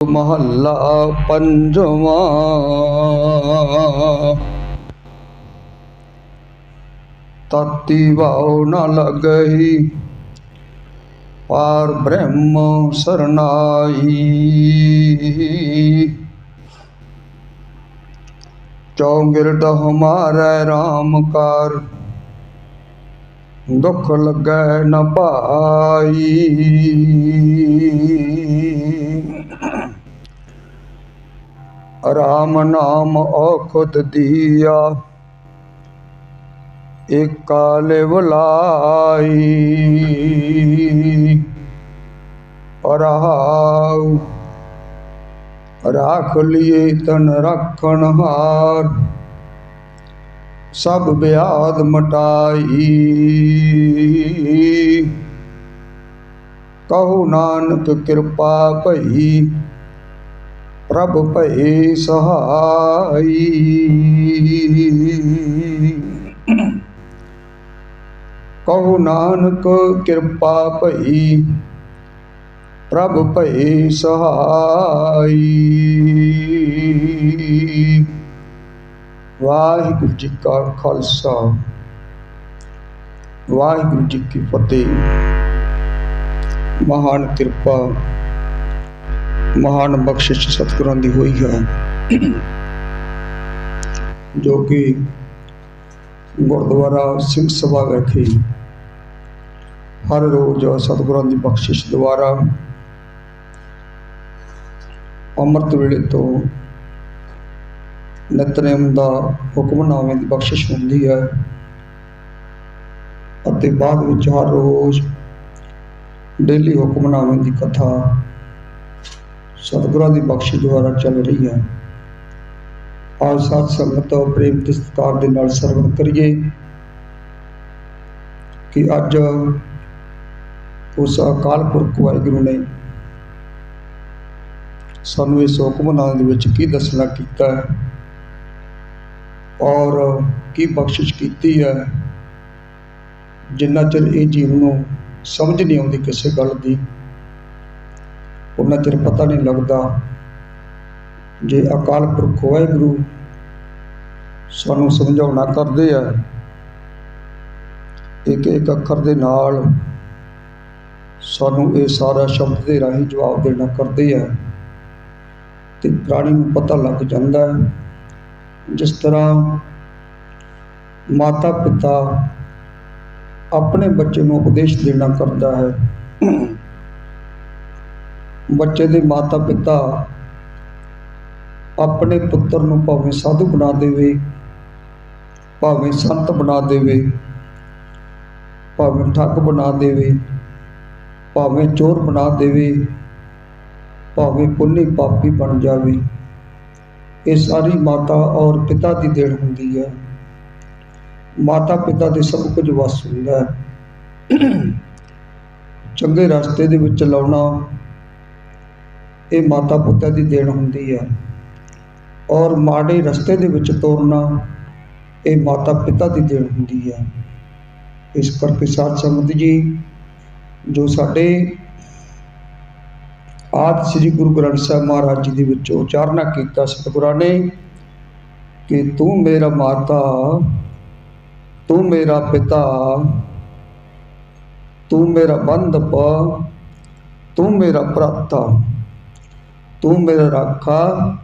ਮਹੱਲਾ ਪੰਜਵਾਂ। ਤਤੀ ਵਾਉ ਨ ਲਗਈ ਪਾਰ ਬ੍ਰਹਮ ਸਰਨਾਈ ਚੌਂਗਿਰਦ ਹਮਾਰੇ RAM ਕਰ, ਦੁਖ ਲੱਗੈ ਨ ਪਾਈ। ਰਾਮ ਨਾਮ ਔਖਦ ਦੀਆ ਇਕਾਲੇ ਬੁਲਾਈ ਰਹਾਉ ਰਾਖ ਲਿਏ ਤਨ ਰੱਖਣ ਹਾਰ, ਸਭ ਬਿਆਦ ਮਟਾਈ। ਕਹੋ ਨਾਨਕ ਕਿਰਪਾ ਭਈ ਪ੍ਰਭ ਭਏ ਸਹਾਈ। ਕਹੋ ਨਾਨਕ ਕਿਰਪਾ ਭਈ, ਪ੍ਰਭ ਭਏ ਸਹਾਈ। ਵਾਹਿਗੁਰੂ ਜੀ ਕਾ ਖਾਲਸਾ, ਵਾਹਿਗੁਰੂ ਜੀ ਕੀ ਫਤਿਹ। ਮਹਾਨ ਕਿਰਪਾ ਮਹਾਨ ਬਖਸ਼ਿਸ਼ ਸਤਿਗੁਰਾਂ ਦੀ ਹੋਈ ਹੈ। ਜੋ ਕਿ ਗੁਰਦੁਆਰਾ ਸਿੰਘ ਸਭਾ ਵਿਖੇ ਹਰ ਰੋਜ਼ ਸਤਿਗੁਰਾਂ ਦੀ ਬਖਸ਼ਿਸ਼ ਦੁਆਰਾ ਅੰਮ੍ਰਿਤ ਵੇਲੇ ਤੋਂ ਨਿਤਨੇਮ ਦਾ ਹੁਕਮਨਾਮੇ ਦੀ ਬਖਸ਼ਿਸ਼ ਹੁੰਦੀ ਹੈ ਅਤੇ ਬਾਅਦ ਵਿੱਚ ਹਰ ਰੋਜ਼ ਡੇਲੀ ਹੁਕਮਨਾਮੇ ਦੀ ਕਥਾ ਸਤਿਗੁਰਾਂ ਦੀ ਬਖਸ਼ਿਸ਼ ਦੁਆਰਾ ਚੱਲ ਰਹੀ ਹੈ। ਆਜ ਸਾਧ ਸੰਗਤ ਪ੍ਰੇਮ ਤੇ ਸਤਿਕਾਰ ਦੇ ਨਾਲ ਸਰਵਣ ਕਰੀਏ ਕਿ ਅੱਜ ਉਸ ਅਕਾਲ ਪੁਰਖ ਵਾਹਿਗੁਰੂ ਨੇ ਸਾਨੂੰ ਇਸ ਹੁਕਮਨਾਮੇ ਦੇ ਵਿੱਚ ਕੀ ਦੱਸਣਾ ਕੀਤਾ ਹੈ ਔਰ ਕੀ ਬਖਸ਼ਿਸ਼ ਕੀਤੀ ਹੈ, ਜਿੰਨਾ ਚਿਰ ਇਹ ਜੀਵ ਨੂੰ ਸਮਝ ਨਹੀਂ ਆਉਂਦੀ ਕਿਸੇ ਗੱਲ ਦੀ। ਉਹਨਾਂ ਚਿਰ ਪਤਾ ਨਹੀਂ ਲੱਗਦਾ ਜੇ ਅਕਾਲ ਪੁਰਖ ਵਾਹਿਗੁਰੂ ਸਾਨੂੰ ਸਮਝਾਉਣਾ ਕਰਦੇ ਆ, ਇੱਕ ਇੱਕ ਅੱਖਰ ਦੇ ਨਾਲ ਸਾਨੂੰ ਇਹ ਸਾਰਾ ਸ਼ਬਦ ਦੇ ਰਾਹੀਂ ਜਵਾਬ ਦੇਣਾ ਕਰਦੇ ਆ ਤੇ ਪ੍ਰਾਣੀ ਨੂੰ ਪਤਾ ਲੱਗ ਜਾਂਦਾ ਹੈ ਜਿਸ ਤਰ੍ਹਾਂ ਮਾਤਾ ਪਿਤਾ ਆਪਣੇ ਬੱਚੇ ਨੂੰ ਉਪਦੇਸ਼ ਦੇਣਾ ਕਰਦਾ ਹੈ। ਬੱਚੇ ਦੇ ਮਾਤਾ ਪਿਤਾ ਆਪਣੇ ਪੁੱਤਰ ਨੂੰ ਭਾਵੇਂ ਸਾਧੂ ਬਣਾ ਦੇਵੇ, ਭਾਵੇਂ ਸੰਤ ਬਣਾ ਦੇਵੇ, ਭਾਵੇਂ ਠੱਗ ਬਣਾ ਦੇਵੇ, ਭਾਵੇਂ ਚੋਰ ਬਣਾ ਦੇਵੇ, ਭਾਵੇਂ ਪੁੰਨੀ ਪਾਪੀ ਬਣ ਜਾਵੇ, ਇਹ ਸਾਰੀ ਮਾਤਾ ਔਰ ਪਿਤਾ ਦੀ ਦੇਣ ਹੁੰਦੀ ਹੈ। ਮਾਤਾ ਪਿਤਾ ਦੇ ਸਭ ਕੁਝ ਵਸ ਹੁੰਦਾ ਹੈ। ਚੰਗੇ ਰਸਤੇ ਦੇ ਵਿੱਚ ਲਾਉਣਾ ਇਹ ਮਾਤਾ ਪਿਤਾ ਦੀ ਦੇਣ ਹੁੰਦੀ ਹੈ ਔਰ ਮਾੜੇ ਰਸਤੇ ਦੇ ਵਿੱਚ ਤੋਰਨਾ ਇਹ ਮਾਤਾ ਪਿਤਾ ਦੀ ਦੇਣ ਹੁੰਦੀ ਹੈ ਇਸ ਕਰਕੇ ਸਾਧ ਸੰਗਤ ਜੀ, ਜੋ ਸਾਡੇ ਆਦ ਸ੍ਰੀ ਗੁਰੂ ਗ੍ਰੰਥ ਸਾਹਿਬ ਮਹਾਰਾਜ ਜੀ ਦੇ ਵਿੱਚ ਉਚਾਰਨਾ ਕੀਤਾ ਸਤਿਗੁਰਾਂ ਨੇ ਕਿ ਤੂੰ ਮੇਰਾ ਮਾਤਾ, ਤੂੰ ਮੇਰਾ ਪਿਤਾ, ਤੂੰ ਮੇਰਾ ਬੰਧਪ, ਤੂੰ ਮੇਰਾ ਭਰਾਤਾ। ਤੂੰ ਮੇਰਾ ਰਾਖਾ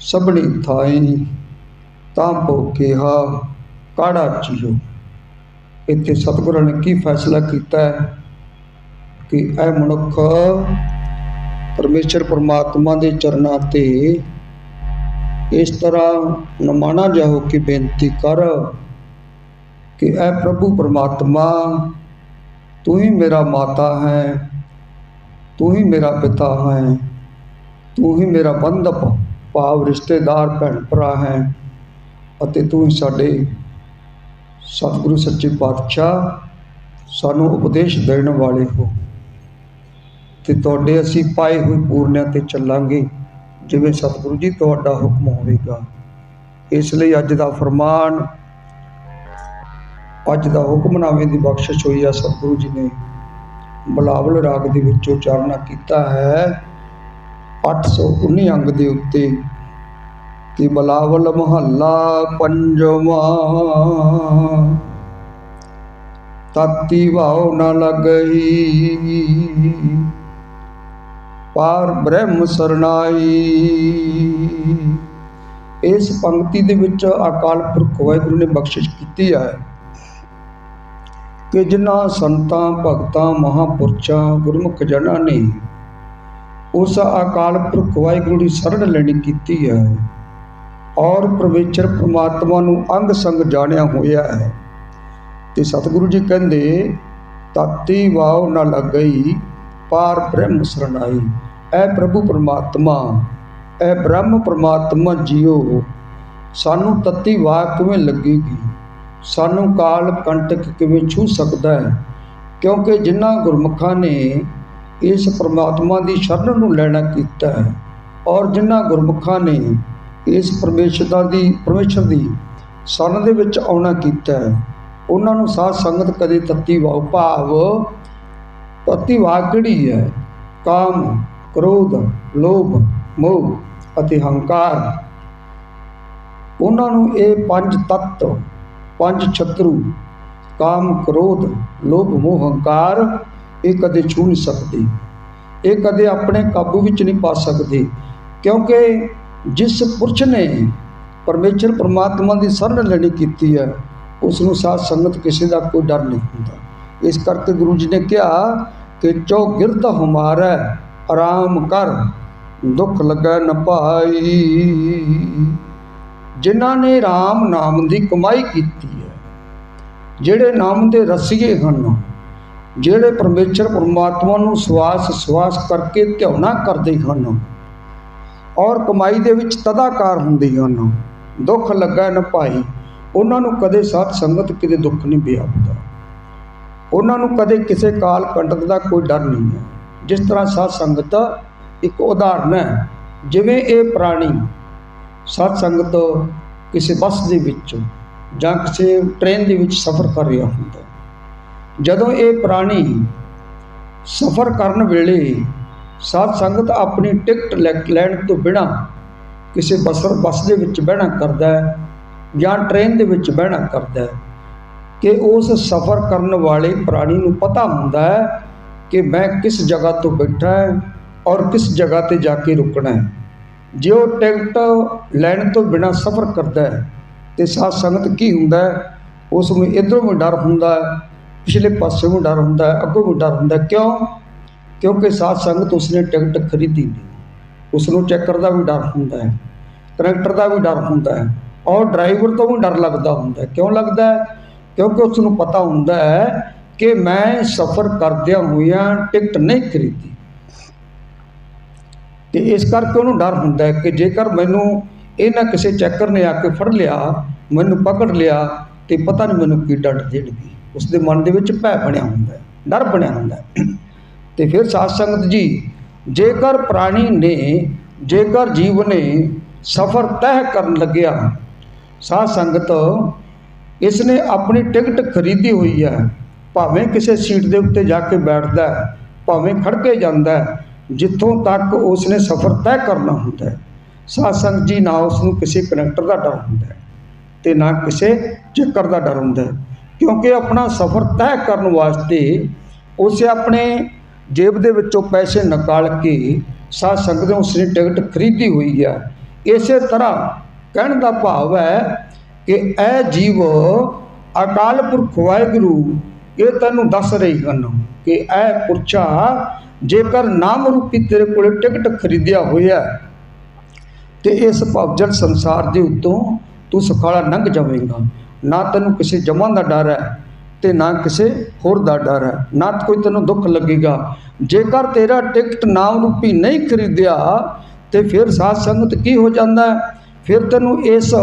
ਸਭਨੀ ਥਾਈ ਤਾਂ ਭੋਕੇਹਾ ਕਾੜਾ ਚੀਓ ਇੱਥੇ ਸਤਿਗੁਰਾਂ ਨੇ ਕੀ ਫੈਸਲਾ ਕੀਤਾ ਹੈ ਕਿ ਇਹ ਮਨੁੱਖ ਪਰਮੇਸ਼ਰ ਪਰਮਾਤਮਾ ਦੇ ਚਰਨਾਂ ਤੇ ਇਸ ਤਰ੍ਹਾਂ ਨਮਾਣਾ ਜਾਓ ਕਿ ਬੇਨਤੀ ਕਰ ਕਿ ਐ ਪ੍ਰਭੂ ਪਰਮਾਤਮਾ ਤੂੰ ਹੀ ਮੇਰਾ ਮਾਤਾ ਹੈ ਤੂੰ ਹੀ ਮੇਰਾ ਪਿਤਾ ਹੈ ਤੂੰ ਹੀ ਮੇਰਾ ਬੰਧਪ, ਭਾਵ ਰਿਸ਼ਤੇਦਾਰ, ਭੈਣ ਭਰਾ ਹੈ ਅਤੇ ਤੂੰ ਹੀ ਸਾਡੇ ਸਤਿਗੁਰੂ, ਸੱਚੇ ਪਾਤਸ਼ਾਹ ਸਾਨੂੰ ਉਪਦੇਸ਼ ਦੇਣ ਵਾਲੇ ਹੋ। ਤੇ ਤੁਹਾਡੇ ਅਸੀਂ ਪਾਏ ਹੋਏ ਪੂਰਨਿਆਂ ਤੇ ਚੱਲਾਂਗੇ, ਜਿਵੇਂ ਸਤਿਗੁਰੂ ਜੀ ਤੁਹਾਡਾ ਹੁਕਮ ਹੋਵੇਗਾ। ਇਸ ਲਈ ਅੱਜ ਦਾ ਫਰਮਾਨ, ਅੱਜ ਦਾ ਹੁਕਮਨਾਮੇ ਦੀ ਬਖਸ਼ਿਸ਼ ਹੋਈ ਆ ਸਤਿਗੁਰੂ ਜੀ ਨੇ। ਬਲਾਵਲ ਰਾਗ ਦੇ ਵਿੱਚ ਉਚਾਰਨਾ ਕੀਤਾ ਹੈ 819 ਅੰਗ ਦੇ ਉੱਤੇ ਕਿ ਬਲਾਵਲ ਮਹੱਲਾ ਪੰਜਵਾਂ। ਤਾਤੀ ਭਾਉ ਨ ਲਗਈ, ਪਾਰ ਬ੍ਰਹਮ ਸਰਨਾਈ ਇਸ ਪੰਕਤੀ ਦੇ ਵਿੱਚ ਅਕਾਲ ਪੁਰਖ ਵਾਹਿਗੁਰੂ ਨੇ ਬਖਸ਼ਿਸ਼ ਕੀਤੀ ਹੈ ਕਿ ਜਿਨ੍ਹਾਂ ਸੰਤਾਂ, ਭਗਤਾਂ, ਮਹਾਪੁਰਸ਼ਾਂ, ਗੁਰਮੁਖ ਜਨਾਂ ਨੇ ਉਸ ਅਕਾਲ ਪੁਰਖ ਵਾਹਿਗੁਰੂ ਦੀ ਸ਼ਰਨ ਲੈਣੀ ਕੀਤੀ ਹੈ। ਔਰ ਪਰਮੇਸ਼ਰ ਪ੍ਰਮਾਤਮਾ ਨੂੰ ਅੰਗ ਸੰਗ ਜਾਣਿਆ ਹੋਇਆ ਹੈ। ਤੇ ਸਤਿਗੁਰੂ ਜੀ ਕਹਿੰਦੇ ਤਾਤੀ ਵਾਉ ਨ ਲੱਗਈ, ਪਾਰ ਬ੍ਰਹਮ ਸਰਣਾਈ ਐ ਪ੍ਰਭੂ ਪਰਮਾਤਮਾ, ਐ ਬ੍ਰਹਮ ਪਰਮਾਤਮਾ ਜੀਓ। ਸਾਨੂੰ ਤਤੀ ਵਾਹ ਕਿਵੇਂ ਲੱਗੇਗੀ? ਸਾਨੂੰ ਕਾਲ ਕੰਟਕ ਕਿਵੇਂ ਛੂ ਸਕਦਾ ਹੈ? ਕਿਉਂਕਿ ਜਿਨ੍ਹਾਂ ਗੁਰਮੁਖਾਂ ਨੇ ਇਸ ਪ੍ਰਮਾਤਮਾ ਦੀ ਸ਼ਰਨ ਨੂੰ ਲੈਣਾ ਕੀਤਾ ਹੈ। ਔਰ ਜਿਨ੍ਹਾਂ ਗੁਰਮੁਖਾਂ ਨੇ ਇਸ ਪਰਮੇਸ਼ਰ ਦੀ ਪਰਮੇਸ਼ਰ ਦੀ ਸ਼ਰਨ ਦੇ ਵਿੱਚ ਆਉਣਾ ਕੀਤਾ ਹੈ, ਉਹਨਾਂ ਨੂੰ ਸਾਧ ਸੰਗਤ ਕਦੇ ਤਤੀ ਵਾਉ ਭਾਵ, ਤਤੀ ਵਾਹ ਕਿਹੜੀ ਹੈ। ਕਾਮ, ਕ੍ਰੋਧ, ਲੋਭ, ਮੋਹ ਅਤੇ ਹੰਕਾਰ। ਉਹਨਾਂ ਨੂੰ ਇਹ ਪੰਜ ਤੱਤ, ਪੰਜ ਛਤਰੂ, ਕਾਮ, ਕ੍ਰੋਧ, ਲੋਭ, ਮੋਹ, ਹੰਕਾਰ ਇਹ ਕਦੇ ਛੂ ਨਹੀਂ ਸਕਦੇ। ਇਹ ਕਦੇ ਆਪਣੇ ਕਾਬੂ ਵਿੱਚ ਨਹੀਂ ਪਾ ਸਕਦੇ। ਕਿਉਂਕਿ ਜਿਸ ਪੁਰਸ਼ ਨੇ ਪਰਮੇਸ਼ਰ ਪਰਮਾਤਮਾ ਦੀ ਸ਼ਰਨ ਲੈਣੀ ਕੀਤੀ ਹੈ ਉਸ ਨੂੰ ਸਾਧ ਸੰਗਤ ਕਿਸੇ ਦਾ ਕੋਈ ਡਰ ਨਹੀਂ ਹੁੰਦਾ। ਇਸ ਕਰਕੇ ਗੁਰੂ ਜੀ ਨੇ ਕਿਹਾ ਕਿ ਚੋ ਗਿਰਦ ਹਮਾਰਾ, ਆਰਾਮ ਕਰ, ਦੁੱਖ ਲੱਗੈ ਨ ਭਾਈ ਜਿਨ੍ਹਾਂ ਨੇ RAM ਨਾਮ ਦੀ ਕਮਾਈ ਕੀਤੀ ਹੈ, ਜਿਹੜੇ ਨਾਮ ਦੇ ਰਸੀਏ ਹਨ ਜਿਹੜੇ ਪਰਮੇਸ਼ਰ ਪਰਮਾਤਮਾ ਨੂੰ ਸਵਾਸ ਸਵਾਸ ਕਰਕੇ ਧਿਆਉਣਾ ਕਰਦੇ ਹਨ ਔਰ ਕਮਾਈ ਦੇ ਵਿੱਚ ਤਦਾਕਾਰ ਹੁੰਦੇ ਹਨ, ਦੁੱਖ ਲੱਗਾ ਨ ਭਾਈ, ਉਹਨਾਂ ਨੂੰ ਕਦੇ ਸਾਧ ਸੰਗਤ ਕਿਤੇ ਦੁੱਖ ਨਹੀਂ ਵਿਆਪਦਾ ਉਹਨਾਂ ਨੂੰ ਕਦੇ ਕਿਸੇ ਕਾਲ ਕੰਟਕ ਦਾ ਕੋਈ ਡਰ ਨਹੀਂ ਹੈ। ਜਿਸ ਤਰ੍ਹਾਂ ਸਾਧ ਸੰਗਤ ਇੱਕ ਉਦਾਹਰਨ ਹੈ, ਜਿਵੇਂ ਇਹ ਪ੍ਰਾਣੀ ਸਾਧ ਸੰਗਤ ਕਿਸੇ ਬੱਸ ਦੇ ਵਿੱਚ ਜਾਂ ਕਿਸੇ ਟ੍ਰੇਨ ਦੇ ਵਿੱਚ ਸਫ਼ਰ ਕਰ ਰਿਹਾ ਹੁੰਦਾ। ਜਦੋਂ ਇਹ ਪ੍ਰਾਣੀ ਸਫ਼ਰ ਕਰਨ ਵੇਲੇ ਸਾਧ ਸੰਗਤ ਆਪਣੀ ਟਿਕਟ ਲੈਣ ਤੋਂ ਬਿਨਾ ਕਿਸੇ ਬੱਸਰ ਬੱਸ ਦੇ ਵਿੱਚ ਬਹਿਣਾ ਕਰਦਾ ਹੈ ਜਾਂ ਟ੍ਰੇਨ ਦੇ ਵਿੱਚ ਬਹਿਣਾ ਕਰਦਾ ਹੈ, ਕਿ ਉਸ ਸਫ਼ਰ ਕਰਨ ਵਾਲੇ ਪ੍ਰਾਣੀ ਨੂੰ ਪਤਾ ਹੁੰਦਾ ਹੈ ਕਿ ਮੈਂ ਕਿਸ ਜਗ੍ਹਾ ਤੋਂ ਬੈਠਾ ਹੈ ਔਰ ਕਿਸ ਜਗ੍ਹਾ ਤੇ ਜਾ ਕੇ ਰੁਕਣਾ ਹੈ। ਜੇ ਉਹ ਟਿਕਟ ਲੈਣ ਤੋਂ ਬਿਨਾ ਸਫ਼ਰ ਕਰਦਾ ਹੈ, ਤੇ ਸਾਧ ਸੰਗਤ ਕੀ ਹੁੰਦਾ ਹੈ? ਉਸ ਨੂੰ ਇਧਰੋਂ ਵੀ ਡਰ ਹੁੰਦਾ ਹੈ ਪਿਛਲੇ ਪਾਸੇ ਵੀ ਡਰ ਹੁੰਦਾ ਹੈ, ਅੱਗੋਂ ਵੀ ਡਰ ਹੁੰਦਾ ਕਿਉਂ? ਕਿਉਂਕਿ ਸਾਧ ਸੰਗਤ ਉਸਨੇ ਟਿਕਟ ਖਰੀਦੀ ਨਹੀਂ। ਉਸ ਨੂੰ ਚੱਕਰ ਦਾ ਵੀ ਡਰ ਹੁੰਦਾ ਹੈ, ਕੰਡਕਟਰ ਦਾ ਵੀ ਡਰ ਹੁੰਦਾ ਹੈ ਔਰ ਡਰਾਈਵਰ ਤੋਂ ਵੀ ਡਰ ਲੱਗਦਾ ਹੁੰਦਾ ਕਿਉਂ ਲੱਗਦਾ ਹੈ? ਕਿਉਂਕਿ ਉਸ ਨੂੰ ਪਤਾ ਹੁੰਦਾ ਹੈ ਕਿ ਮੈਂ ਸਫ਼ਰ ਕਰਦਿਆਂ ਹੋਇਆਂ ਟਿਕਟ ਨਹੀਂ ਖਰੀਦੀ। ਤੇ ਇਸ ਕਰਕੇ ਉਹਨੂੰ ਡਰ ਹੁੰਦਾ ਹੈ ਕਿ ਜੇਕਰ ਮੈਨੂੰ ਇਹਨਾਂ ਕਿਸੇ ਚੱਕਰ ਨੇ ਆ ਕੇ ਫੜ ਲਿਆ, ਮੈਨੂੰ ਪਕੜ ਲਿਆ ਤੇ ਪਤਾ ਨਹੀਂ ਮੈਨੂੰ ਕੀ ਡੰਡ ਦੇਣਗੇ ਉਸ ਦੇ ਮਨ ਦੇ ਵਿੱਚ ਭੈ ਬਣਿਆ ਹੁੰਦਾ ਹੈ, ਡਰ ਬਣਿਆ ਹੁੰਦਾ ਹੈ। ਤੇ ਫਿਰ ਸਾਧ ਸੰਗਤ ਜੀ, ਜੇਕਰ ਪ੍ਰਾਣੀ ਨੇ, ਜੇਕਰ ਜੀਵ ਨੇ ਸਫ਼ਰ ਤੈਅ ਕਰਨ ਲੱਗਿਆ, ਸਾਧ ਸੰਗਤ ਇਸ ਨੇ ਆਪਣੀ ਟਿਕਟ ਖਰੀਦੀ ਹੋਈ ਹੈ, ਭਾਵੇਂ ਕਿਸੇ ਸੀਟ ਦੇ ਉੱਤੇ ਜਾ ਕੇ ਬੈਠਦਾ ਹੈ, ਭਾਵੇਂ ਖੜ ਕੇ ਜਾਂਦਾ ਹੈ, ਜਿੱਥੋਂ ਤੱਕ ਉਸ ਨੇ ਸਫ਼ਰ ਤੈਅ ਕਰਨਾ ਹੁੰਦਾ ਹੈ, ਸਾਧ ਸੰਗਤ ਜੀ, ਨਾ ਉਸ ਨੂੰ ਕਿਸੇ ਕਨੈਕਟਰ ਦਾ ਡਰ ਹੁੰਦਾ ਹੈ ਤੇ ਨਾ ਕਿਸੇ ਚੱਕਰ ਦਾ ਡਰ ਹੁੰਦਾ ਹੈ। ਕਿਉਂਕਿ ਆਪਣਾ ਸਫ਼ਰ ਤੈਅ ਕਰਨ ਵਾਸਤੇ ਉਸੇ ਆਪਣੇ ਜੇਬ ਦੇ ਵਿੱਚੋਂ ਪੈਸੇ ਨਿਕਾਲ ਕੇ ਸਾਧ ਸੰਗਤ ਨੇ ਉਸ ਟਿਕਟ ਖਰੀਦੀ ਹੋਈ ਹੈ ਇਸੇ ਤਰ੍ਹਾਂ ਕਹਿਣ ਦਾ ਭਾਵ ਹੈ ਕਿ ਇਹ ਜੀਵ ਅਕਾਲ ਪੁਰਖ ਵਾਹਿਗੁਰੂ, ਇਹ ਤੈਨੂੰ ਦੱਸ ਰਹੀ ਹਨ ਕਿ ਇਹ ਪੁਰਛਾ ਜੇਕਰ ਨਾਮ ਰੂਪੀ ਤੇਰੇ ਕੋਲ ਟਿਕਟ ਖਰੀਦਿਆ ਹੋਇਆ ਤੇ ਇਸ ਭਵਜਲ ਸੰਸਾਰ ਦੇ ਉੱਤੋਂ ਤੂੰ ਸੁਖਾਲਾ ਲੰਘ ਜਾਵੇਂਗਾ। ਨਾ ਤੈਨੂੰ ਕਿਸੇ ਜਮਾਂ ਦਾ ਡਰ ਹੈ ਤੇ ਨਾ ਕਿਸੇ ਹੋਰ ਦਾ ਡਰ ਹੈ। ਨਾ ਕੋਈ ਤੈਨੂੰ ਦੁੱਖ ਲੱਗੇਗਾ। ਜੇਕਰ ਤੇਰਾ ਟਿਕਟ ਨਾਮ ਰੂਪੀ ਨਹੀਂ ਖਰੀਦਿਆ ਤੇ ਫਿਰ ਸਾਧ ਸੰਗਤ ਕੀ ਹੋ ਜਾਂਦਾ ਫਿਰ ਤੈਨੂੰ ਇਸ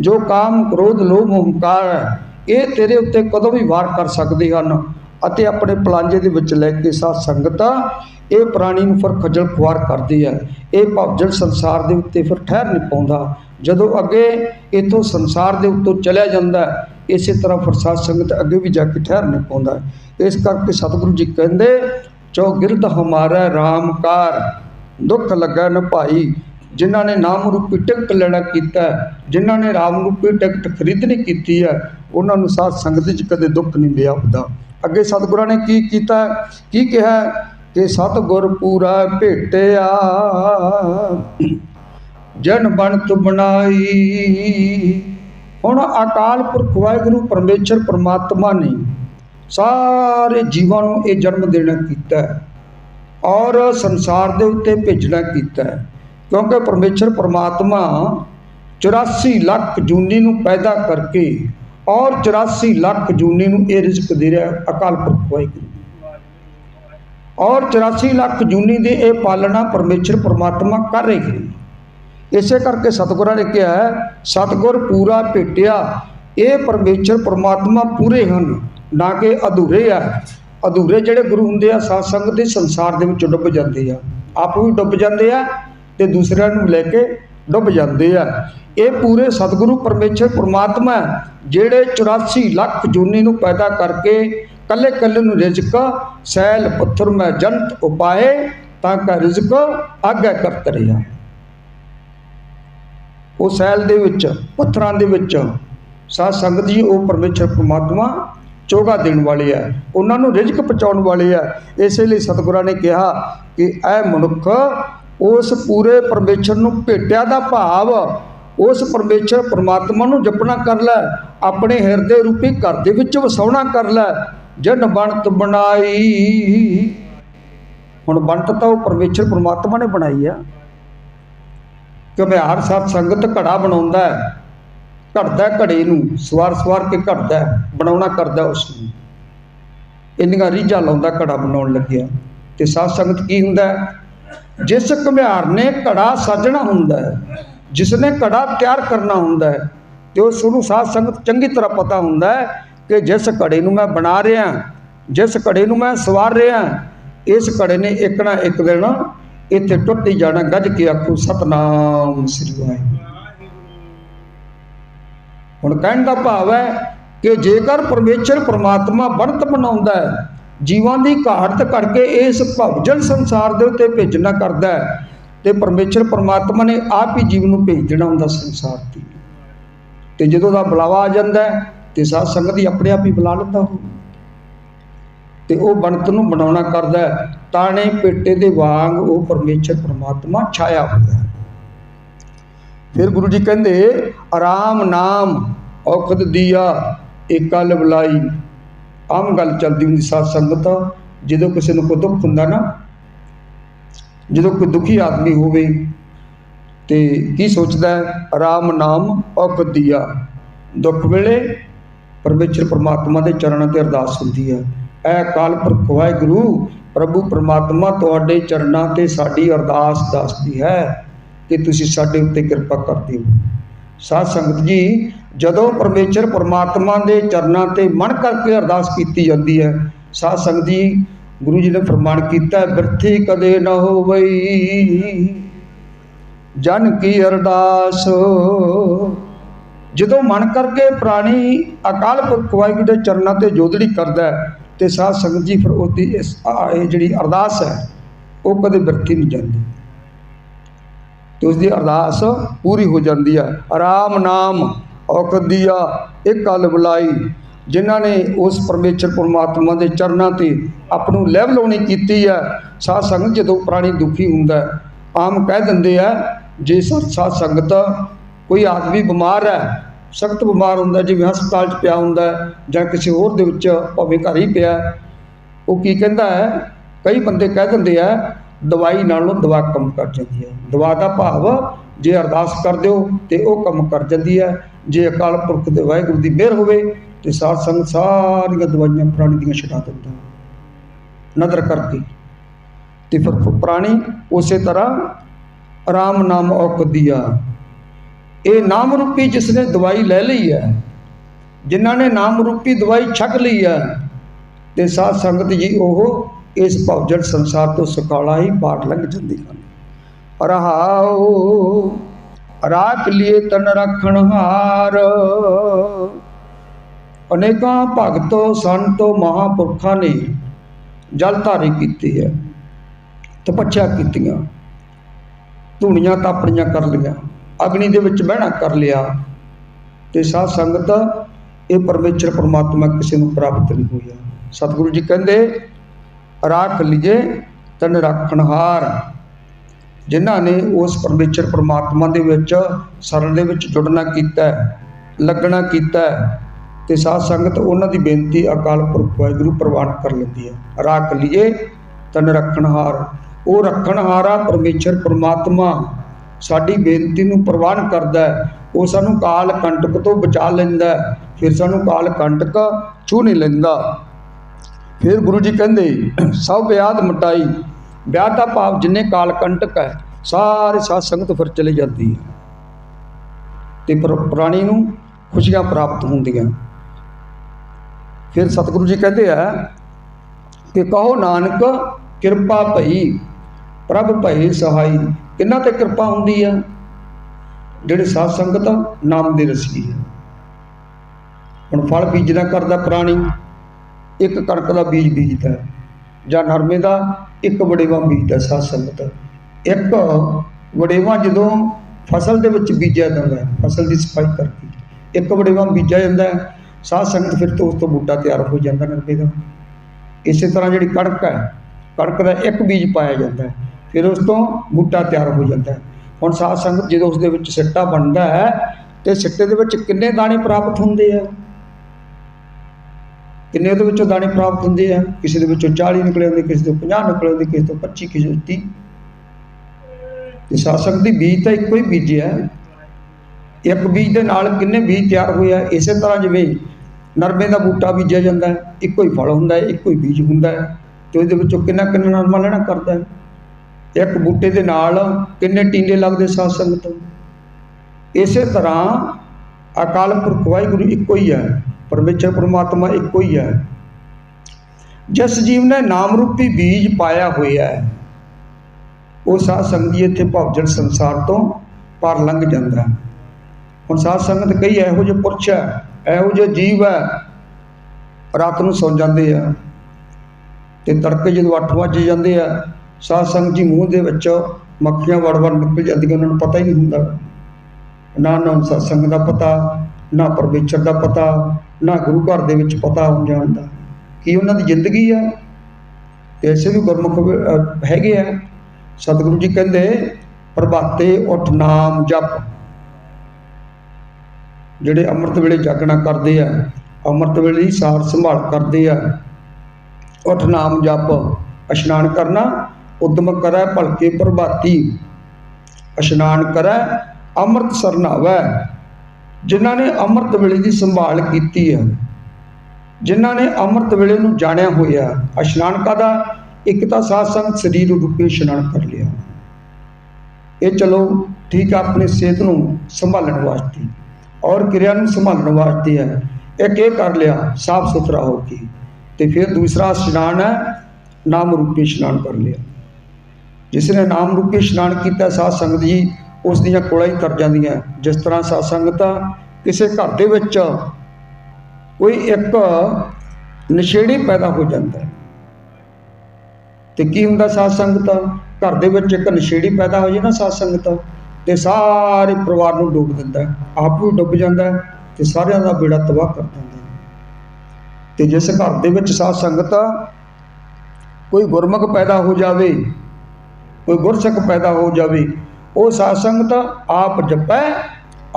ਜੋ ਕਾਮ, ਕ੍ਰੋਧ, ਲੋਭ, ਹੰਕਾਰ ਹੈ, ਇਹ ਤੇਰੇ ਉੱਤੇ ਕਦੋਂ ਵੀ ਵਾਰ ਕਰ ਸਕਦੇ ਹਨ ਅਤੇ ਆਪਣੇ ਪਲਾਂਜੇ ਦੇ ਵਿੱਚ ਲੈ ਕੇ ਸਾਧ ਸੰਗਤ ਇਹ ਪ੍ਰਾਣੀ ਨੂੰ ਫਿਰ ਖੱਜਲ ਖੁਆਰ ਕਰਦੀ ਹੈ। ਇਹ ਭਵਜਲ ਸੰਸਾਰ ਦੇ ਉੱਤੇ ਫਿਰ ਠਹਿਰ ਨਹੀਂ ਪਾਉਂਦਾ। ਜਦੋਂ ਅੱਗੇ ਇਥੋਂ ਸੰਸਾਰ ਦੇ ਉੱਤੋਂ ਚਲਿਆ ਜਾਂਦਾ ਇਸੇ ਤਰ੍ਹਾਂ ਫਿਰ ਸੰਗਤ ਅੱਗੇ ਵੀ ਜਾ ਕੇ ਠਹਿਰ ਨਹੀਂ ਪਾਉਂਦਾ ਇਸ ਕਰਕੇ ਸਤਿਗੁਰੂ ਜੀ ਕਹਿੰਦੇ ਚੌ ਗਿਰਦ ਹਮਾਰਾ ਰਾਮਕਾਰ ਦੁੱਖ ਲੱਗਾ ਨ ਭਾਈ। ਜਿਨ੍ਹਾਂ ਨੇ ਨਾਮ ਰੂਪੀ ਟਿਕਟ ਲੈਣਾ ਕੀਤਾ ਹੈ, ਜਿਨ੍ਹਾਂ ਨੇ ਰਾਮ ਰੂਪੀ ਟਿਕਟ ਖਰੀਦਣੀ ਕੀਤੀ ਹੈ ਉਹਨਾਂ ਨੂੰ ਸਾਧ ਸੰਗਤ 'ਚ ਕਦੇ ਦੁੱਖ ਨਹੀਂ ਵਿਆਪਦਾ। ਅੱਗੇ ਸਤਿਗੁਰਾਂ ਨੇ ਕੀ ਕੀਤਾ? ਕੀ ਕਿਹਾ? ਕਿ ਸਤਿਗੁਰ ਪੂਰਾ ਭੇਟਿਆ। ਜਨ ਬਣਤ ਬਣਾਈ ਹੁਣ ਅਕਾਲ ਪੁਰਖ ਵਾਹਿਗੁਰੂ ਪਰਮੇਸ਼ਰ ਪ੍ਰਮਾਤਮਾ ਨੇ ਸਾਰੇ ਜੀਵਾਂ ਨੂੰ ਇਹ ਜਨਮ ਦੇਣਾ ਕੀਤਾ ਔਰ ਸੰਸਾਰ ਦੇ ਉੱਤੇ ਭੇਜਣਾ ਕੀਤਾ ਕਿਉਂਕਿ ਪਰਮੇਸ਼ਰ ਪ੍ਰਮਾਤਮਾ 84 ਲੱਖ ਜੂਨੀ ਨੂੰ ਪੈਦਾ ਕਰਕੇ ਔਰ 84 ਲੱਖ ਜੂਨੀ ਨੂੰ ਇਹ ਰਿਜ਼ਕ ਦੇ ਰਿਹਾ ਅਕਾਲ ਪੁਰਖ ਵਾਹਿਗੁਰੂ। ਔਰ 84 ਲੱਖ ਜੂਨੀ ਦੇ ਇਹ ਪਾਲਣਾ ਪਰਮੇਸ਼ਰ ਪ੍ਰਮਾਤਮਾ ਕਰ ਰਹੇ ਹਨ ਇਸੇ ਕਰਕੇ ਸਤਿਗੁਰਾਂ ਨੇ ਕਿਹਾ ਹੈ, ਸਤਿਗੁਰ ਪੂਰਾ ਭੇਟਿਆ ਇਹ ਪਰਮੇਸ਼ਰ ਪਰਮਾਤਮਾ ਪੂਰੇ ਹਨ ਨਾ ਕਿ ਅਧੂਰੇ ਆ। ਅਧੂਰੇ ਜਿਹੜੇ ਗੁਰੂ ਹੁੰਦੇ ਆ ਸਾਧ ਸੰਗਤ ਦੇ ਸੰਸਾਰ ਦੇ ਵਿੱਚ ਡੁੱਬ ਜਾਂਦੇ ਆ। ਆਪ ਵੀ ਡੁੱਬ ਜਾਂਦੇ ਆ ਤੇ ਦੂਸਰਿਆਂ ਨੂੰ ਲੈ ਕੇ ਡੁੱਬ ਜਾਂਦੇ ਆ। ਇਹ ਪੂਰੇ ਸਤਿਗੁਰੂ ਪਰਮੇਸ਼ਰ ਪਰਮਾਤਮਾ ਹੈ, ਜਿਹੜੇ 84 ਲੱਖ ਜੂਨੀ ਨੂੰ ਪੈਦਾ ਕਰਕੇ ਕੱਲੇ ਕੱਲੇ ਨੂੰ ਰਿਜ਼ਕ ਸੈਲ ਪੱਥਰ ਮੈਂ ਜੰਤ ਉਪਾਏ ਤਾਂ ਕਾ ਰਿਜ਼ਕ ਆਗਾ ਕਰਤ ਰਿਹਾ। ਉਹ ਸੈਲ ਦੇ ਵਿੱਚ, ਪੱਥਰਾਂ ਦੇ ਵਿੱਚ, ਸਾਧ ਸੰਗਤ ਜੀ, ਉਹ ਪਰਮੇਸ਼ਰ ਪ੍ਰਮਾਤਮਾ ਚੋਗਾ ਦੇਣ ਵਾਲੇ ਆ। ਉਹਨਾਂ ਨੂੰ ਰਿਜ਼ਕ ਪਹੁੰਚਾਉਣ ਵਾਲੇ ਆ। ਇਸੇ ਲਈ ਸਤਿਗੁਰਾਂ ਨੇ ਕਿਹਾ ਕਿ ਇਹ ਮਨੁੱਖ ਉਸ ਪੂਰੇ ਪਰਮੇਸ਼ਰ ਨੂੰ ਭੇਟਿਆ ਦਾ ਭਾਵ, ਉਸ ਪਰਮੇਸ਼ਰ ਪ੍ਰਮਾਤਮਾ ਨੂੰ ਜਪਣਾ ਕਰ ਲੈ, ਆਪਣੇ ਹਿਰਦੇ ਰੂਪੀ ਘਰ ਦੇ ਵਿੱਚ ਵਸਾਉਣਾ ਕਰ ਲੈ। ਜਨ ਬਣਤ ਬਣਾਈ। ਹੁਣ ਬਣਤ ਤਾਂ ਉਹ ਪਰਮੇਸ਼ਰ ਪ੍ਰਮਾਤਮਾ ਨੇ ਬਣਾਈ ਆ। ਘੁਮਿਆਰ ਹਰ ਸਾਧ ਸੰਗਤ ਘੜਾ ਬਣਾਉਂਦਾ ਹੈ। ਘੜਦਾ ਘੜੇ ਨੂੰ, ਸਵਾਰ ਸਵਾਰ ਕੇ ਘੜਦਾ ਬਣਾਉਣਾ ਕਰਦਾ ਉਸ ਨੂੰ ਇੰਨੀਆਂ ਰੀਝਾਂ ਲਾਉਂਦਾ ਘੜਾ ਬਣਾਉਣ ਲੱਗਿਆ। ਤੇ ਸਾਧ ਸੰਗਤ ਕੀ ਹੁੰਦਾ ਜਿਸ ਘੁਮਿਆਰ ਨੇ ਘੜਾ ਸਾਜਣਾ ਹੁੰਦਾ ਹੈ, ਜਿਸ ਨੇ ਘੜਾ ਤਿਆਰ ਕਰਨਾ ਹੁੰਦਾ ਹੈ, ਤੇ ਉਸ ਨੂੰ ਸਾਧ ਸੰਗਤ ਚੰਗੀ ਤਰ੍ਹਾਂ ਪਤਾ ਹੁੰਦਾ ਹੈ ਕਿ ਜਿਸ ਘੜੇ ਨੂੰ ਮੈਂ ਬਣਾ ਰਿਹਾ, ਜਿਸ ਘੜੇ ਨੂੰ ਮੈਂ ਸਵਾਰ ਰਿਹਾ, ਇਸ ਘੜੇ ਨੇ ਇੱਕ ਨਾ ਇੱਕ ਦਿਨ ਇੱਥੇ ਟੁੱਟ ਹੀ ਜਾਣਾ, ਗੱਜ ਕੇ ਆਖੋ, ਸਤਨਾਮ ਸ੍ਰੀ ਵਾਹਿਗੁਰੂ। ਹੁਣ ਕਹਿਣ ਦਾ ਭਾਵ ਹੈ ਕਿ ਜੇਕਰ ਪਰਮੇਸ਼ਰ ਪ੍ਰਮਾਤਮਾ ਬਣਤ ਬਣਾਉਂਦਾ ਹੈ, ਜੀਵਾਂ ਦੀ ਘਾਟ ਕਰਕੇ ਇਸ ਭਵਜਨ ਸੰਸਾਰ ਦੇ ਉੱਤੇ ਭੇਜਣਾ ਕਰਦਾ ਹੈ, ਤੇ ਪਰਮੇਸ਼ਰ ਪ੍ਰਮਾਤਮਾ ਨੇ ਆਪ ਹੀ ਜੀਵ ਨੂੰ ਭੇਜ ਦੇਣਾ ਹੁੰਦਾ ਸੰਸਾਰ ਤੇ। ਤੇ ਜਦੋਂ ਦਾ ਬੁਲਾਵਾ ਆ ਜਾਂਦਾ ਹੈ, ਤੇ ਸਾਧ ਸੰਗਤ ਹੀ ਆਪਣੇ ਆਪ ਹੀ ਬੁਲਾ ਲੈਂਦਾ ਉਹ ਤੇ ਉਹ ਬਣਤ ਨੂੰ ਬਣਾਉਣਾ ਕਰਦਾ ਹੈ, ਤਾਣੇ ਪੇਟੇ ਦੇ ਵਾਂਗ ਉਹ ਪਰਮੇਸ਼ਰ ਪ੍ਰਮਾਤਮਾ ਛਾਇਆ ਹੋਇਆ ਹੈ। ਫਿਰ ਗੁਰੂ ਜੀ ਕਹਿੰਦੇ, ਆਰਾਮ ਨਾਮ ਔਖਦ ਦੀਆ, ਏਕਾ ਲਵਲਾਈ ਆਮ ਗੱਲ ਚੱਲਦੀ ਹੁੰਦੀ ਸਾਧ ਸੰਗਤ, ਜਦੋਂ ਕਿਸੇ ਨੂੰ ਕੋਈ ਦੁੱਖ ਹੁੰਦਾ ਨਾ, ਜਦੋਂ ਕੋਈ ਦੁਖੀ ਆਦਮੀ ਹੋਵੇ ਤੇ ਕੀ ਸੋਚਦਾ ਆਰਾਮ ਨਾਮ ਔਖਦ ਦੀਆ। ਦੁੱਖ ਵੇਲੇ ਪਰਮੇਸ਼ਰ ਪ੍ਰਮਾਤਮਾ ਦੇ ਚਰਨਾਂ ਤੇ ਅਰਦਾਸ ਹੁੰਦੀ ਹੈ। ਐ ਕਾਲ ਪੁਰਖ ਵਾਹਿਗੁਰੂ, ਪ੍ਰਭੂ ਪ੍ਰਮਾਤਮਾ ਤੁਹਾਡੇ ਚਰਨਾਂ ਤੇ ਸਾਡੀ ਅਰਦਾਸ ਦੱਸਦੀ ਹੈ ਕਿ ਤੁਸੀਂ ਸਾਡੇ ਉੱਤੇ ਕਿਰਪਾ ਕਰਦੇ ਹੋ। ਸਾਧ ਸੰਗਤ ਜੀ, ਜਦੋਂ ਪਰਮੇਸ਼ਰ ਪ੍ਰਮਾਤਮਾ ਦੇ ਚਰਨਾਂ ਤੇ ਮਨ ਕਰਕੇ ਅਰਦਾਸ ਕੀਤੀ ਜਾਂਦੀ ਹੈ, ਸਾਧ ਸੰਗਤ ਜੀ, ਗੁਰੂ ਜੀ ਨੇ ਫਰਮਾਨ ਕੀਤਾ ਬਿਰਥੀ ਕਦੇ ਨਾ ਹੋਵਈ, ਜਨ ਕੀ ਅਰਦਾਸ? ਜਦੋਂ ਮਨ ਕਰਕੇ ਪ੍ਰਾਣੀ ਅਕਾਲ ਪੁਰਖ ਵਾਹਿਗੁਰੂ ਦੇ ਚਰਨਾਂ ਤੇ ਜੋਦੜੀ ਕਰਦਾ ਤੇ ਸਾਧ ਸੰਗਤ ਜੀ ਫਿਰ ਉਹਦੀ ਇਸ ਇਹ ਜਿਹੜੀ ਅਰਦਾਸ ਹੈ, ਉਹ ਕਦੇ ਬਿਰਥੀ ਨਹੀਂ ਜਾਂਦੀ। ਤੇ ਉਸ ਦੀ ਅਰਦਾਸ ਪੂਰੀ ਹੋ ਜਾਂਦੀ ਹੈ ਆਰਾਮ ਨਾਮ ਔਕਦੀਆ ਦੀਆ ਇੱਕ ਕਲ ਬੁਲਾਈ, ਜਿਨ੍ਹਾਂ ਨੇ ਉਸ ਪਰਮੇਸ਼ਰ ਪਰਮਾਤਮਾ ਦੇ ਚਰਨਾਂ ਤੇ ਆਪ ਨੂੰ ਲੈਵ ਲਾਉਣੀ ਕੀਤੀ ਹੈ ਸਾਧ ਸੰਗਤ ਜਦੋਂ ਪ੍ਰਾਣੀ ਦੁਖੀ ਹੁੰਦਾ, ਆਮ ਕਹਿ ਦਿੰਦੇ ਆ, ਜੇ ਸਾ- ਸਾਧ ਸੰਗਤ ਕੋਈ ਆਦਮੀ ਬਿਮਾਰ ਹੈ ਸਖਤ ਬਿਮਾਰ ਹੁੰਦਾ, ਜਿਵੇਂ ਹਸਪਤਾਲ 'ਚ ਪਿਆ ਹੁੰਦਾ, ਜਾਂ ਕਿਸੇ ਹੋਰ ਦੇ ਵਿੱਚ ਭਾਵੇਂ ਘਰ ਹੀ ਪਿਆ, ਉਹ ਕੀ ਕਹਿੰਦਾ ਹੈ? ਕਈ ਬੰਦੇ ਕਹਿ ਦਿੰਦੇ ਆ, ਦਵਾਈ ਨਾਲੋਂ ਦਵਾ ਕੰਮ ਕਰ ਜਾਂਦੀ ਹੈ। ਦਵਾ ਦਾ ਭਾਵ ਜੇ ਅਰਦਾਸ ਕਰ ਦਿਓ ਤੇ ਉਹ ਕੰਮ ਕਰ ਜਾਂਦੀ ਹੈ। ਜੇ ਅਕਾਲ ਪੁਰਖ ਦੇ ਵਾਹਿਗੁਰੂ ਦੀ ਮਿਹਰ ਹੋਵੇ ਤੇ ਸਾਧ ਸੰਗਤ ਸਾਰੀਆਂ ਦਵਾਈਆਂ ਪ੍ਰਾਣੀ ਦੀਆਂ ਛਡਾ ਦਿੰਦਾ। ਨਦਰ ਕਰਕੇ ਤੇ ਫਿਰ ਪ੍ਰਾਣੀ ਉਸੇ ਤਰ੍ਹਾਂ ਆਰਾਮ ਨਾਮ ਔਕਦੀਆ ਇਹ ਨਾਮ ਰੂਪੀ ਜਿਸ ਨੇ ਦਵਾਈ ਲੈ ਲਈ ਹੈ, ਜਿਨ੍ਹਾਂ ਨੇ ਨਾਮ ਰੂਪੀ ਦਵਾਈ ਛਕ ਲਈ ਹੈ, ਤੇ ਸਾਧ ਸੰਗਤ ਜੀ ਉਹ ਇਸ ਭਵਜਨ ਸੰਸਾਰ ਤੋਂ ਸੁਕਾਲਾ ਹੀ ਪਾਰ ਲੰਘ ਜਾਂਦੇ ਹਨ। ਰਹਾਉ, ਰਾਖ ਲਿਏ ਤਨ ਰੱਖਣ ਹਾਰ। ਅਨੇਕਾਂ ਭਗਤੋ, ਸੰਤੋ, ਮਹਾਪੁਰਖਾਂ ਨੇ ਜਲ ਧਾਰੀ ਕੀਤੀ ਹੈ ਤਪੱਛਾ ਕੀਤੀਆਂ, ਧੂਣੀਆਂ ਤਾਪੜੀਆਂ ਕਰ ਲਈਆਂ। ਅਗਨੀ ਦੇ ਵਿੱਚ ਬਹਿਣਾ ਕਰ ਲਿਆ। ਤੇ ਸਾਧ ਸੰਗਤ, ਇਹ ਪਰਮੇਸ਼ਰ ਪਰਮਾਤਮਾ ਕਿਸੇ ਨੂੰ ਪ੍ਰਾਪਤ ਨਹੀਂ ਹੋਇਆ। ਸਤਿਗੁਰੂ ਜੀ ਕਹਿੰਦੇ, ਰਾਖ ਲਿਜੇ, ਤਨ ਰੱਖਣਹਾਰ ਜਿਨ੍ਹਾਂ ਨੇ ਉਸ ਪਰਮੇਸ਼ਰ ਪਰਮਾਤਮਾ ਦੇ ਵਿੱਚ, ਸਰਨ ਦੇ ਵਿੱਚ ਜੁੜਨਾ ਕੀਤਾ, ਲੱਗਣਾ ਕੀਤਾ, ਤੇ ਸਾਧ ਸੰਗਤ ਉਹਨਾਂ ਦੀ ਬੇਨਤੀ ਅਕਾਲ ਪੁਰਖ ਵਾਹਿਗੁਰੂ ਪ੍ਰਵਾਨ ਕਰ ਲੈਂਦੀ ਹੈ। ਰਾਖ ਲਿਜੇ, ਤਨ ਰੱਖਣਹਾਰ ਉਹ ਰੱਖਣਹਾਰਾ ਪਰਮੇਸ਼ਰ ਪਰਮਾਤਮਾ ਸਾਡੀ ਬੇਨਤੀ ਨੂੰ ਪ੍ਰਵਾਨ ਕਰਦਾ ਹੈ। ਉਹ ਸਾਨੂੰ ਕਾਲ ਕੰਟਕ ਤੋਂ ਬਚਾ ਲੈਂਦਾ ਹੈ। ਫਿਰ ਸਾਨੂੰ ਕਾਲ ਕੰਟਕ ਛੂ ਨਹੀਂ ਲੈਂਦਾ। ਫਿਰ ਗੁਰੂ ਜੀ ਕਹਿੰਦੇ, ਸਭ ਵਿਆਦ ਮਟਾਈ। ਵਿਆਹ ਦਾ ਭਾਵ ਜਿੰਨੇ ਕਾਲ ਕੰਟਕ ਹੈ, ਸਾਰੇ ਸਾਧ ਸੰਗਤ ਫਿਰ ਚਲੇ ਜਾਂਦੀ ਹੈ। ਤੇ ਪ੍ਰ- ਪ੍ਰਾਣੀ ਨੂੰ ਖੁਸ਼ੀਆਂ ਪ੍ਰਾਪਤ ਹੁੰਦੀਆਂ। ਫਿਰ ਸਤਿਗੁਰੂ ਜੀ ਕਹਿੰਦੇ ਆ ਕਿ ਕਹੋ ਨਾਨਕ ਕਿਰਪਾ ਭਈ, ਪ੍ਰਭ ਭਈ ਸਹਾਈ। ਕਿੰਨਾ ਤੇ ਕਿਰਪਾ ਹੁੰਦੀ ਆ? ਜਿਹੜੇ ਸਾਧ ਸੰਗਤ ਨਾਮ ਦੇ ਰਸੀ ਹੈ ਹੁਣ ਫਲ ਬੀਜਣਾ ਕਰਦਾ ਪ੍ਰਾਣੀ, ਇੱਕ ਕਣਕ ਦਾ ਬੀਜ ਬੀਜਦਾ। ਜਾਂ ਨਰਮੇ ਦਾ ਇੱਕ ਵੜੇਵਾ ਬੀਜਦਾ ਸਾਧ ਸੰਗਤ। ਇੱਕ ਵੜੇਵਾ ਜਦੋਂ ਫਸਲ ਦੇ ਵਿੱਚ ਬੀਜਿਆ ਜਾਂਦਾ ਹੈ ਫਸਲ ਦੀ ਸਫ਼ਾਈ ਕਰਕੇ। ਇੱਕ ਵੜੇਵਾ ਬੀਜਿਆ ਜਾਂਦਾ ਹੈ ਸਾਧ ਸੰਗਤ ਫਿਰ ਤੋਂ ਉਸ ਤੋਂ ਬੂਟਾ ਤਿਆਰ ਹੋ ਜਾਂਦਾ ਨਰਮੇ ਦਾ। ਇਸੇ ਤਰ੍ਹਾਂ ਜਿਹੜੀ ਕਣਕ ਹੈ, ਕਣਕ ਦਾ ਇੱਕ ਬੀਜ ਪਾਇਆ ਜਾਂਦਾ। ਹੈ ਫਿਰ ਉਸ ਤੋਂ ਬੂਟਾ ਤਿਆਰ ਹੋ ਜਾਂਦਾ ਹੈ। ਹੁਣ ਸਾਧ ਸੰਗਤ ਜਦੋਂ ਉਸ ਦੇ ਵਿੱਚ ਸਿੱਟਾ ਬਣਦਾ ਹੈ, ਤੇ ਸਿੱਟੇ ਦੇ ਵਿੱਚ ਕਿੰਨੇ ਦਾਣੇ ਪ੍ਰਾਪਤ ਹੁੰਦੇ ਆ? ਕਿੰਨੇ ਉਹਦੇ ਵਿੱਚੋਂ ਦਾਣੇ ਪ੍ਰਾਪਤ ਹੁੰਦੇ ਆ? ਕਿਸੇ ਦੇ ਵਿੱਚੋਂ 40 ਨਿਕਲੇ ਹੁੰਦੇ, ਕਿਸੇ ਤੋਂ 50 ਨਿਕਲੇ ਹੁੰਦੇ, ਕਿਸੇ ਤੋਂ 25 ਕਿਸੇ ਤੋਂ 30 ਤੇ ਸਾਧ ਦੀ ਬੀਜ ਤਾਂ ਇੱਕੋ ਹੀ ਬੀਜਿਆ ਹੈ। ਇੱਕ ਬੀਜ ਦੇ ਨਾਲ ਕਿੰਨੇ ਬੀਜ ਤਿਆਰ ਹੋਏ ਆ? ਇਸੇ ਤਰ੍ਹਾਂ ਜਿਵੇਂ ਨਰਮੇ ਦਾ ਬੂਟਾ ਬੀਜਿਆ ਜਾਂਦਾ ਹੈ, ਇੱਕੋ ਹੀ ਫਲ ਹੁੰਦਾ ਹੈ, ਇੱਕੋ ਹੀ ਬੀਜ ਹੁੰਦਾ ਹੈ, ਤੇ ਉਹਦੇ ਵਿੱਚੋਂ ਕਿੰਨਾ ਕਿੰਨਾ ਨਰਮਾ ਲੈਣਾ ਕਰਦਾ ਹੈ? ਇੱਕ ਬੂਟੇ ਦੇ ਨਾਲ ਕਿੰਨੇ ਟੀਂਡੇ ਲੱਗਦੇ ਸਾਧ ਸੰਗਤ? ਇਸੇ ਤਰ੍ਹਾਂ ਅਕਾਲ ਪੁਰਖ ਵਾਹਿਗੁਰੂ ਇੱਕੋ ਹੀ ਹੈ, ਪਰਮੇਸ਼ਰ ਪਰਮਾਤਮਾ ਇੱਕੋ ਹੀ ਹੈ। ਜਿਸ ਜੀਵ ਨੇ ਨਾਮ ਰੂਪੀ ਬੀਜ ਪਾਇਆ ਹੋਇਆ ਹੈ, ਉਹ ਸਾਧ ਸੰਗਤ ਇੱਥੇ ਭਵਜਲ ਸੰਸਾਰ ਤੋਂ ਪਾਰ ਲੰਘ ਜਾਂਦਾ ਹੁਣ ਸਾਧ ਸੰਗਤ ਕਈ ਇਹੋ ਜਿਹੇ ਪੁਰਸ਼ ਹੈ, ਇਹੋ ਜਿਹੇ ਜੀਵ ਹੈ, ਰਾਤ ਨੂੰ ਸੌਂ ਜਾਂਦੇ ਆ ਤੇ ਤੜਕੇ ਜਦੋਂ 8 ਵਜੇ ਜਾਂਦੇ ਆ ਸਾਧ ਸੰਗਤ ਜੀ ਮੂੰਹ ਦੇ ਵਿੱਚ ਮੱਖੀਆਂ ਵੜ ਵੜ ਨਿਕਲ ਜਾਂਦੀਆਂ, ਉਹਨਾਂ ਨੂੰ ਪਤਾ ਹੀ ਨਹੀਂ ਹੁੰਦਾ। ਨਾ ਨਾ ਸਤਸੰਗ ਦਾ ਪਤਾ, ਨਾ ਪਰਮੇਸ਼ਰ ਦਾ ਪਤਾ, ਨਾ ਗੁਰੂ ਘਰ ਦੇ ਵਿੱਚ ਪਤਾ ਹੋ ਜਾਣ ਦਾ ਕੀ ਉਹਨਾਂ ਦੀ ਜ਼ਿੰਦਗੀ ਆ? ਤੇ ਐਸੇ ਵੀ ਗੁਰਮੁਖ ਹੈਗੇ ਆ। ਸਤਿਗੁਰੂ ਜੀ ਕਹਿੰਦੇ, ਪ੍ਰਭਾਤੇ ਉੱਠ ਨਾਮ ਜਪ। ਜਿਹੜੇ ਅੰਮ੍ਰਿਤ ਵੇਲੇ ਜਾਗਣਾ ਕਰਦੇ ਆ, ਅੰਮ੍ਰਿਤ ਵੇਲੇ ਦੀ ਸਾਰ ਸੰਭਾਲ ਕਰਦੇ ਆ, ਉੱਠ ਨਾਮ ਜਪ। ਇਸ਼ਨਾਨ ਕਰਨਾ ਉਦਮ ਕਰੈ, ਭਲਕੇ ਪ੍ਰਭਾਤੀ। ਇਸ਼ਨਾਨ ਕਰੈ, ਅੰਮ੍ਰਿਤ ਸਰਨਾਵੈ। ਜਿਨ੍ਹਾਂ ਨੇ ਅੰਮ੍ਰਿਤ ਵੇਲੇ ਦੀ ਸੰਭਾਲ ਕੀਤੀ ਹੈ, ਜਿਨ੍ਹਾਂ ਨੇ ਅੰਮ੍ਰਿਤ ਵੇਲੇ ਨੂੰ ਜਾਣਿਆ ਹੋਇਆ, ਇਸ਼ਨਾਨ ਕਾਦਾ ਇੱਕ ਤਾਂ ਸਾਧ ਸੰਗਤ ਸਰੀਰ ਰੂਪੀ ਇਸ਼ਨਾਨ ਕਰ ਲਿਆ। ਇਹ ਚਲੋ ਠੀਕ ਆ, ਆਪਣੀ ਸਿਹਤ ਨੂੰ ਸੰਭਾਲਣ ਵਾਸਤੇ। ਔਰ ਕਿਰਿਆ ਨੂੰ ਸੰਭਾਲਣ ਵਾਸਤੇ ਹੈ। ਇੱਕ ਇਹ ਕਰ ਲਿਆ ਸਾਫ਼ ਸੁਥਰਾ ਹੋ ਕੇ। ਤੇ ਫਿਰ ਦੂਸਰਾ ਇਸ਼ਨਾਨ ਹੈ, ਨਾਮ ਰੂਪੀ ਇਸ਼ਨਾਨ ਕਰ ਲਿਆ। ਜਿਸ ਨੇ ਨਾਮ ਰੂਪੀ ਇਸ਼ਨਾਨ ਕੀਤਾ ਸਾਧ ਸੰਗਤ ਜੀ, ਉਸ ਦੀਆਂ ਕੋਲਾਂ ਹੀ ਤਰ ਜਾਂਦੀਆਂ। ਜਿਸ ਤਰ੍ਹਾਂ ਸਾਧ ਸੰਗਤ ਕਿਸੇ ਘਰ ਦੇ ਵਿੱਚ ਕੋਈ ਇੱਕ ਨਸ਼ੇੜੀ ਪੈਦਾ ਹੋ ਜਾਂਦਾ ਹੈ। ਤੇ ਕੀ ਹੁੰਦਾ ਸਾਧ ਸੰਗਤ ਘਰ ਦੇ ਵਿੱਚ ਇੱਕ ਨਸ਼ੇੜੀ ਪੈਦਾ ਹੋ ਜੇ ਨਾ ਸਾਧ ਸੰਗਤ, ਤੇ ਸਾਰੇ ਪਰਿਵਾਰ ਨੂੰ ਡੁੱਬ ਦਿੰਦਾ ਆਪ ਵੀ ਡੁੱਬ ਜਾਂਦਾ ਤੇ ਸਾਰਿਆਂ ਦਾ ਬੇੜਾ ਤਬਾਹ ਕਰ ਦਿੰਦਾ ਤੇ ਜਿਸ ਘਰ ਦੇ ਵਿੱਚ ਸਾਧ ਸੰਗਤ ਕੋਈ ਗੁਰਮੁਖ ਪੈਦਾ ਹੋ ਜਾਵੇ ਕੋਈ ਗੁਰਸਿੱਖ ਪੈਦਾ ਹੋ ਜਾਵੇ, ਉਹ ਸਾਧ ਸੰਗਤ ਆਪ ਜਪੈ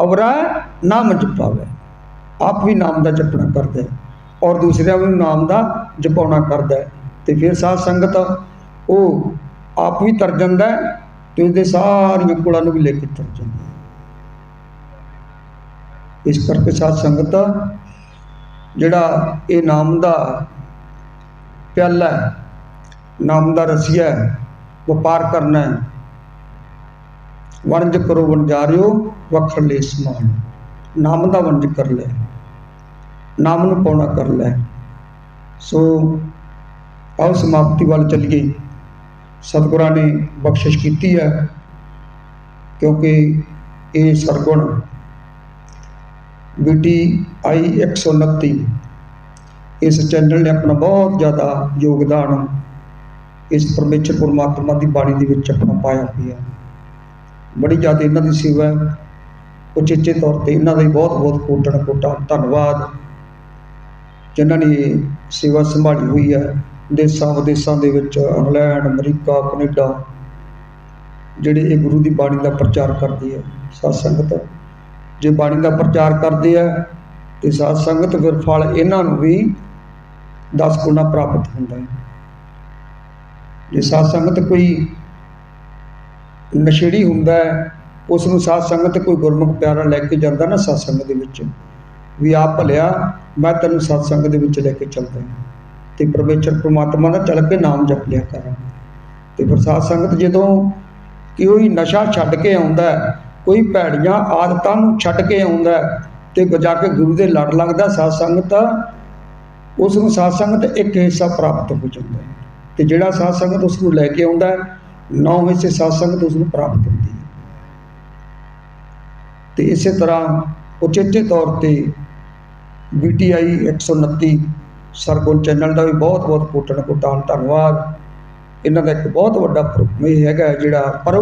ਅਵਰਾ ਨਾਮ ਜਪਾਵੇ। ਆਪ ਵੀ ਨਾਮ ਦਾ ਜਪਣਾ ਕਰਦਾ। ਔਰ ਦੂਸਰਿਆਂ ਨੂੰ ਨਾਮ ਦਾ ਜਪਾਉਣਾ ਕਰਦਾ ਹੈ। ਤੇ ਫਿਰ ਸਾਧ ਸੰਗਤ ਉਹ ਆਪ ਵੀ ਤਰ ਜਾਂਦਾ ਹੈ ਤੇ ਉਹਦੇ ਸਾਰੀਆਂ ਕੁਲਾਂ ਨੂੰ ਵੀ ਲੈ ਕੇ ਤਰ ਜਾਂਦਾ ਹੈ। ਇਸ ਕਰਕੇ ਸਾਧ ਸੰਗਤ ਜਿਹੜਾ ਇਹ ਨਾਮ ਦਾ ਪਿਆਲਾ ਨਾਮ ਦਾ ਰਸੀਆ ਹੈ ਵਪਾਰ ਕਰਨਾ ਹੈ। ਵਣਜ ਕਰੋ ਵਣਜਾਰਿਓ, ਵਖਰ ਲੈ ਸਮਾਨ। ਨਾਮ ਦਾ ਵਣਜ ਕਰ ਲੈ। ਨਾਮ ਨੂੰ ਪਾਉਣਾ ਕਰ ਲੈ। ਸੋ ਆਓ ਸਮਾਪਤੀ ਵੱਲ ਚੱਲੀਏ। ਸਤਿਗੁਰਾਂ ਨੇ ਬਖਸ਼ਿਸ਼ ਕੀਤੀ ਹੈ, ਕਿਉਂਕਿ ਇਹ ਸਰਗੁਣ ਬੀਟੀ ਆਈ 129 ਇਸ ਚੈਨਲ ਨੇ ਆਪਣਾ ਬਹੁਤ ਜ਼ਿਆਦਾ ਯੋਗਦਾਨ ਇਸ ਪਰਮੇਸ਼ਰ ਪਰਮਾਤਮਾ ਦੀ ਬਾਣੀ ਦੇ ਵਿੱਚ ਆਪਣਾ ਪਾਇਆ ਹੋਇਆ ਬੜੀ ਜ਼ਿਆਦਾ ਇਹਨਾਂ ਦੀ ਸੇਵਾ ਉਚੇਚੇ ਤੌਰ ਤੇ ਇਹਨਾਂ ਦਾ ਬਹੁਤ ਬਹੁਤ ਕੋਟਣ ਕੋਟਾ ਧੰਨਵਾਦ। ਜਿਨ੍ਹਾਂ ਨੇ ਸੇਵਾ ਸੰਭਾਲੀ ਹੋਈ ਹੈ। ਦੇਸਾਂ ਵਿਦੇਸਾਂ ਦੇ ਵਿੱਚ ਇੰਗਲੈਂਡ, ਅਮਰੀਕਾ, ਕੈਨੇਡਾ, ਜਿਹੜੇ ਇਹ ਗੁਰੂ ਦੀ ਬਾਣੀ ਦਾ ਪ੍ਰਚਾਰ ਕਰਦੇ ਆ, ਸਾਧ ਸੰਗਤ। ਜੇ ਬਾਣੀ ਦਾ ਪ੍ਰਚਾਰ ਕਰਦੇ ਆ, ਤੇ ਸਾਧ ਸੰਗਤ ਫਿਰ ਫਲ ਇਹਨਾਂ ਨੂੰ ਵੀ 10 ਗੁਣਾ ਪ੍ਰਾਪਤ ਹੁੰਦਾ ਹੈ। ਜੇ ਸਾਧ ਸੰਗਤ ਕੋਈ ਨਸ਼ੇੜੀ ਹੁੰਦਾ ਹੈ ਉਸ ਨੂੰ ਸਾਧ ਸੰਗਤ ਕੋਈ ਗੁਰਮੁਖ ਪਿਆਰਾ ਲੈ ਕੇ ਜਾਂਦਾ ਨਾ ਸਾਧ ਸੰਗਤ ਦੇ ਵਿੱਚ ਵੀ ਆਪ ਭਲਿਆ ਮੈਂ ਤੈਨੂੰ ਸਾਧ ਸੰਗਤ ਦੇ ਵਿੱਚ ਲੈ ਕੇ ਚੱਲਦਾ ਹਾਂ। ਤੇ ਪਰਮੇਸ਼ਰ ਪ੍ਰਮਾਤਮਾ ਦਾ ਚੱਲ ਕੇ ਨਾਮ ਜਪ ਲਿਆ ਕਰਾਂ ਤੇ ਫਿਰ ਸਾਧ ਸੰਗਤ ਜਦੋਂ ਕੋਈ ਨਸ਼ਾ ਛੱਡ ਕੇ ਆਉਂਦਾ ਕੋਈ ਭੈੜੀਆਂ ਆਦਤਾਂ ਨੂੰ ਛੱਡ ਕੇ ਆਉਂਦਾ ਹੈ, ਤੇ ਜਾ ਕੇ ਗੁਰੂ ਦੇ ਲੜ ਲੱਗਦਾ ਸਾਧ ਸੰਗਤ ਉਸ ਨੂੰ ਸਾਧ ਸੰਗਤ ਇੱਕ ਹਿੱਸਾ ਪ੍ਰਾਪਤ ਹੋ ਜਾਂਦਾ ਹੈ। ਤੇ ਜਿਹੜਾ ਸਾਧ ਸੰਗਤ ਉਸ ਨੂੰ ਲੈ ਕੇ ਆਉਂਦਾ ਨੌ ਹਿੱਸੇ ਸਾਧ ਸੰਗਤ ਉਸ ਨੂੰ ਪ੍ਰਾਪਤ ਹੁੰਦੀ ਹੈ। ਤੇ ਇਸੇ ਤਰ੍ਹਾਂ ਉਚੇਚੇ ਤੌਰ ਤੇ BTI 129 ਸਰਗੁਣ ਚੈਨਲ ਦਾ ਵੀ ਬਹੁਤ ਬਹੁਤ ਕੋਟਣ ਕੋਟਾਨ ਧੰਨਵਾਦ। ਇਹਨਾਂ ਦਾ ਇੱਕ ਬਹੁਤ ਵੱਡਾ ਪ੍ਰ- ਇਹ ਹੈਗਾ ਜਿਹੜਾ ਪਰਉ